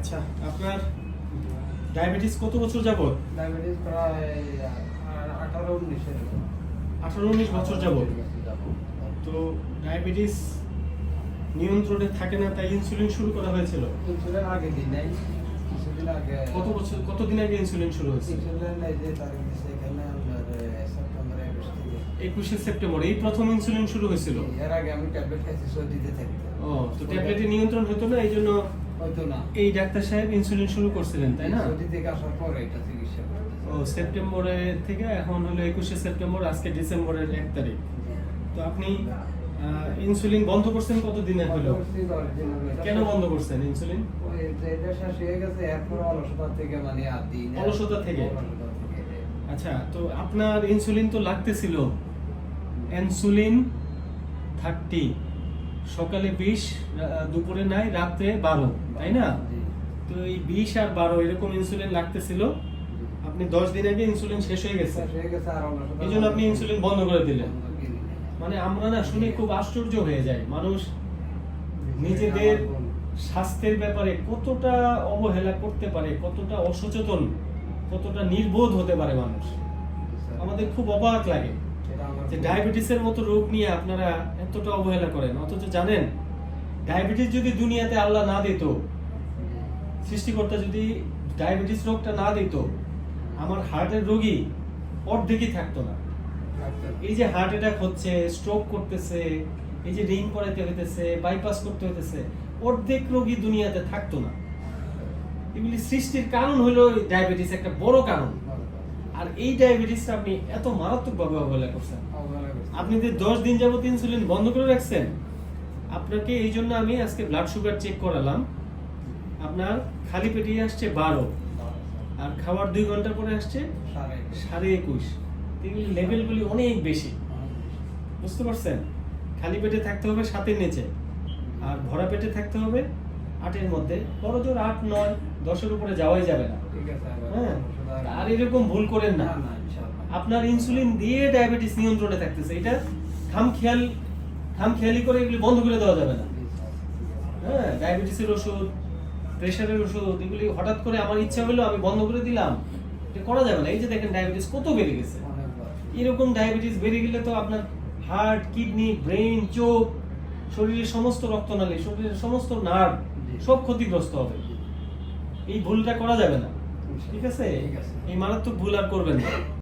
আচ্ছা আপনার ডায়াবেটিস কত বছর যাবত ডায়াবেটিস প্রায় আঠারো উনিশের আঠারো উনিশ বছর যাবত তো ডায়াবেটিস নিয়ন্ত্রণে থাকে না তাই ইনসুলিন শুরু করা হয়েছিল? ইনসুলিন আগে দিই নাই। কত বছর কতদিন আগে ইনসুলিন শুরু হয়েছিল? ইনসুলিন এই যে তার আপনার সেপ্টেম্বর একুশ থেকে একুশে সেপ্টেম্বর এই প্রথম ইনসুলিন শুরু হয়েছিল। এর আগে আমি ট্যাবলেট খাইছি সর্দিতে থাকতে ও তো ট্যাবলেটে নিয়ন্ত্রণ হতো না এই জন্য হয়তো না। এই ডাক্তার সাহেব ইনসুলিন শুরু করছিলেন তাই না? সর্দি থেকে আসার পরে এটা চিকিৎসা ও সেপ্টেম্বরে থেকে এখন হলো একুশে সেপ্টেম্বর আজকে ডিসেম্বরের এক তারিখ। তো আপনি ইনসুলিন বন্ধ করছেন কত দিনে হলো? কেন বন্ধ করছেন ইনসুলিন শেষ হয়ে গেছে এরপর অলসতা থেকে মানে আর থেকে? অলসতা থেকে। আচ্ছা তো আপনার ইনসুলিন তো লাগতেছিল ইনসুলিন থার্টি। সকালে বিশ দুপুরে নাই রাত্রে বারো তাই না? তো এই বিশ আর বারো এরকম ইনসুলিন লাগতেছিল। আপনি দশ দিন আগে ইনসুলিন শেষ হয়ে গেছে। এই জন্য আপনি ইনসুলিন বন্ধ করে দিলেন। মানে আমরা না শুনে খুব আশ্চর্য হয়ে যায় মানুষ নিজেদের স্বাস্থ্যের ব্যাপারে কতটা অবহেলা করতে পারে কতটা অসচেতন কতটা নির্বোধ হতে পারে মানুষ। আমাদের খুব অবাক লাগে। যে ডায়াবেটিসের মতো রোগ নিয়ে আপনারা এতটা অবহেলা করেন, অথচ জানেন, ডায়াবেটিস যদি দুনিয়াতে আল্লাহ না দিত, সৃষ্টিকর্তা যদি ডায়াবেটিস রোগটা না দিত, আমার হার্টের রোগী অর্ধেকই থাকতো না। এই যে হার্ট অ্যাটাক হচ্ছে, স্ট্রোক করতেছে, এই যে রিং করাতে হইতেছে, বাইপাস করতে হইতেছে, অর্ধেক রোগী দুনিয়াতে থাকতো না। এগুলি সৃষ্টির কারণ হলো ডায়াবেটিস, একটা বড় কারণ। আর এই ডায়াবেটিসটা আপনি এত মারাত্মকভাবে অবহেলা করছেন। আপনি যে দশ দিন যাবত ইনসুলিন বন্ধ করে রাখছেন আপনাকে এই জন্য আমি আজকে ব্লাড সুগার চেক করালাম। আপনার খালি পেটে আসছে বারো। আর খাওয়ার দুই ঘণ্টা পরে আসছে সাড়ে একুশ। এগুলি লেভেলগুলি অনেক বেশি। বুঝতে পারছেন? খালি পেটে থাকতে হবে সাতের নিচে। আর ভরা পেটে থাকতে হবে আটের মধ্যে। বড় জোর আট নয় দশের উপরে যাওয়াই যাবে না। হ্যাঁ? আর এরকম ভুল করেন না। আপনার ইনসুলিন দিয়ে ডায়াবেটিস নিয়ন্ত্রণে থাকতেছে। এটা খাম খেয়াল খাম খেয়ালি করে এগুলি বন্ধ করে দেওয়া যাবে না। হ্যাঁ ডায়াবেটিসের ওষুধ প্রেশারের ওষুধ এগুলি হঠাৎ করে আমার ইচ্ছা হলো আমি বন্ধ করে দিলাম। এটা করা যাবে না। এই যে দেখেন ডায়াবেটিস কত বেড়ে গেছে। এরকম ডায়াবেটিস বেড়ে গেলে তো আপনার হার্ট কিডনি ব্রেন চোখ শরীরের সমস্ত রক্তনালী শরীরের সমস্ত নার্ভ সব ক্ষতিগ্রস্ত হবে। এই ভুলটা করা যাবে না। ঠিক আছে। ঠিক আছে। এই মারাত্মক ভুল আর করবেন না।